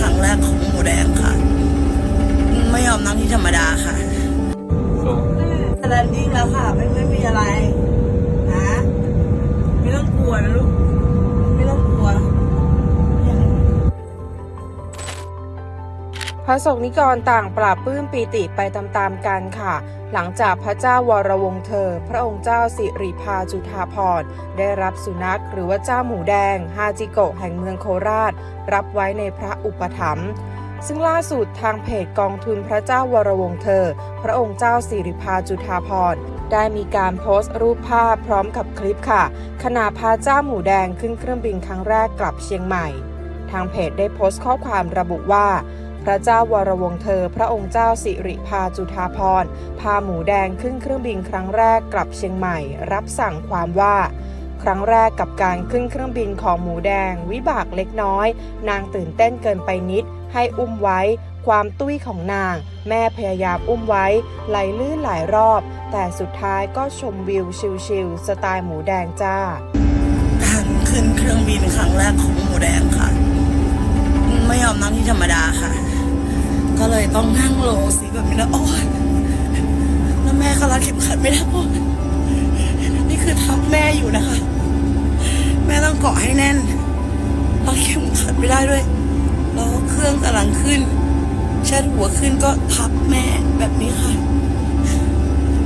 ครั้งแรกของหมูแดงค่ะ ไม่ยอมนั่งที่ธรรมดาค่ะแลนดิ้งแล้วค่ะ ไม่ไม่มีอะไรนะไม่ต้องกลัวนะลูก ไม่ต้องกลัว พระสงฆ์นิกรต่างปราบปลื้มปีติไปตามๆกันค่ะ หลังจากพระเจ้าวรวงเธอ พระองค์เจ้าสิริพาจุฑาภรณ์ได้รับสุนัขหรือว่าเจ้าหมูแดง ฮาจิโกะแห่งเมืองโคราช รับไว้ในพระอุปถัมภ์ซึ่งล่าสุดทางเพจกองทุนพระเจ้าวรวงเธอ พระองค์เจ้าสิริพาจุฑาภรณ์ได้มีการโพสต์รูปภาพพร้อมกับคลิปค่ะ ขณะพาเจ้าหมูแดงขึ้นเครื่องบินครั้งแรกกลับเชียงใหม่ ทางเพจได้โพสต์ข้อความระบุว่า พระเจ้าวรวงเธอ พระองค์เจ้าสิริพาจุฑาภรณ์พาหมูแดงขึ้นเครื่องบินครั้งแรกกลับเชียงใหม่ รับสั่งความว่า ครั้งแรกกับการขึ้นเครื่องบินของหมูแดง วิบากเล็กน้อย นางตื่นเต้นเกินไปนิด ให้อุ้มไว้ ความตุ้ยของนาง แม่พยายามอุ้มไว้ ไหลลื่นหลายรอบ แต่สุดท้ายก็ชมวิวชิลๆสไตล์หมูแดงจ้าการขึ้นเครื่องบินครั้งแรกของหมูแดงค่ะ ไม่ยอมนั่งที่ธรรมดา เลยต้องนั่งโลสีแบบนี้แล้วโอ้ยแล้วแม่ก็รัดเข็มขัดไม่ได้นี่คือทับแม่อยู่นะคะ แม่ต้องเกาะให้แน่นรัดเข็มขัดไม่ได้ด้วยแล้วเครื่องกำลังขึ้นเชัดหัวขึ้นก็ทับแม่แบบนี้ค่ะ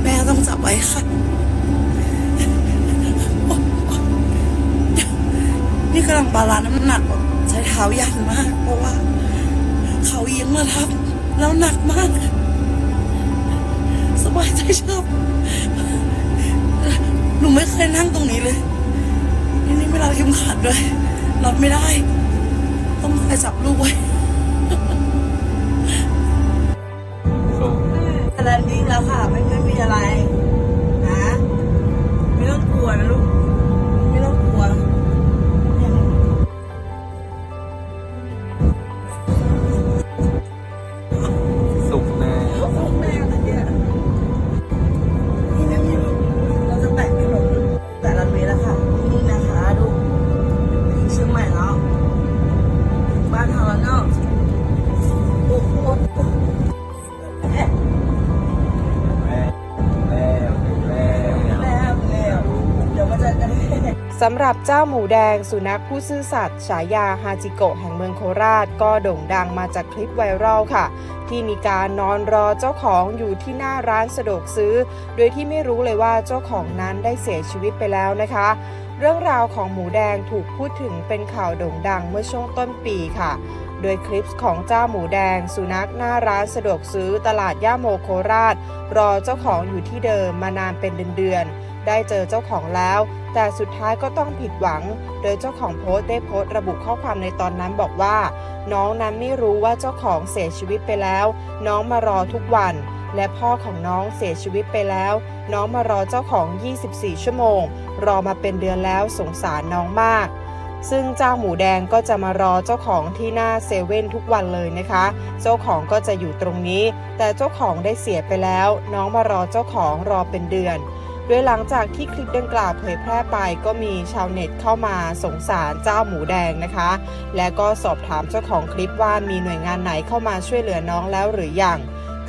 แม่ต้องจับไว้ค่ะ นี่กำลังบาลานซ์น้ำหนักแบบใช้เท้ายันมาก เพราะว่า เขาเอียงมาทับ แล้วหนักมาก สบายใจชอบหนูไม่เคยนั่งตรงนี้เลย นี่นี่ไม่รับเข็มขัดด้วยรับไม่ได้ ต้องคอยจับลูกไว้ สำหรับเจ้าหมูแดงสุนัขผู้ซื่อสัตย์ฉายาฮาจิโกะแห่งเมืองโคราช ก็โด่งดังมาจากคลิปไวรัลค่ะ ที่มีการนอนรอเจ้าของอยู่ที่หน้าร้านสะดวกซื้อ โดยที่ไม่รู้เลยว่าเจ้าของนั้นได้เสียชีวิตไปแล้วนะคะ เรื่องราวของหมูแดงถูกพูดถึงเป็นข่าวโด่งดังเมื่อช่วงต้นปีค่ะโดยคลิปของเจ้าหมูแดง สุนัขหน้าร้านสะดวกซื้อตลาดย่าโมโคราช รอเจ้าของอยู่ที่เดิมมานานเป็นเดือนๆ ได้เจอเจ้าของแล้ว แต่สุดท้ายก็ต้องผิดหวัง โดยเจ้าของโพสต์ได้โพสต์ระบุข้อความในตอนนั้นบอกว่า น้องนั้นไม่รู้ว่าเจ้าของเสียชีวิตไปแล้ว น้องมารอทุกวัน และพ่อของน้องเสียชีวิตไปแล้ว น้องมารอเจ้าของ 24 ชั่วโมง รอมาเป็นเดือนแล้วสงสารน้องมากซึ่งเจ้าหมูแดงก็จะมารอเจ้าของที่หน้าเซเว่นทุกวันเลยนะคะ เจ้าของก็จะอยู่ตรงนี้ แต่เจ้าของได้เสียไปแล้ว น้องมารอเจ้าของรอเป็นเดือน โดยหลังจากที่คลิปดังกล่าวเผยแพร่ไปก็มีชาวเน็ตเข้ามาสงสารเจ้าหมูแดงนะคะ และก็สอบถามเจ้าของคลิปว่ามีหน่วยงานไหนเข้ามาช่วยเหลือน้องแล้วหรือยัง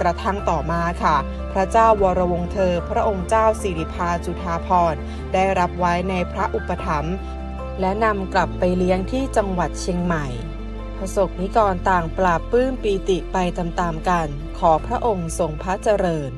กระทั่งต่อมาค่ะ พระเจ้าวรวงเธอ พระองค์เจ้าสิริพาจุฑาภรได้รับไว้ในพระอุปถัมภ์และนำกลับไปเลี้ยงที่จังหวัดเชียงใหม่ประสบนิกรต่างปราบปื้มปีติไปตามๆกัน ขอพระองค์ทรงพระเจริญ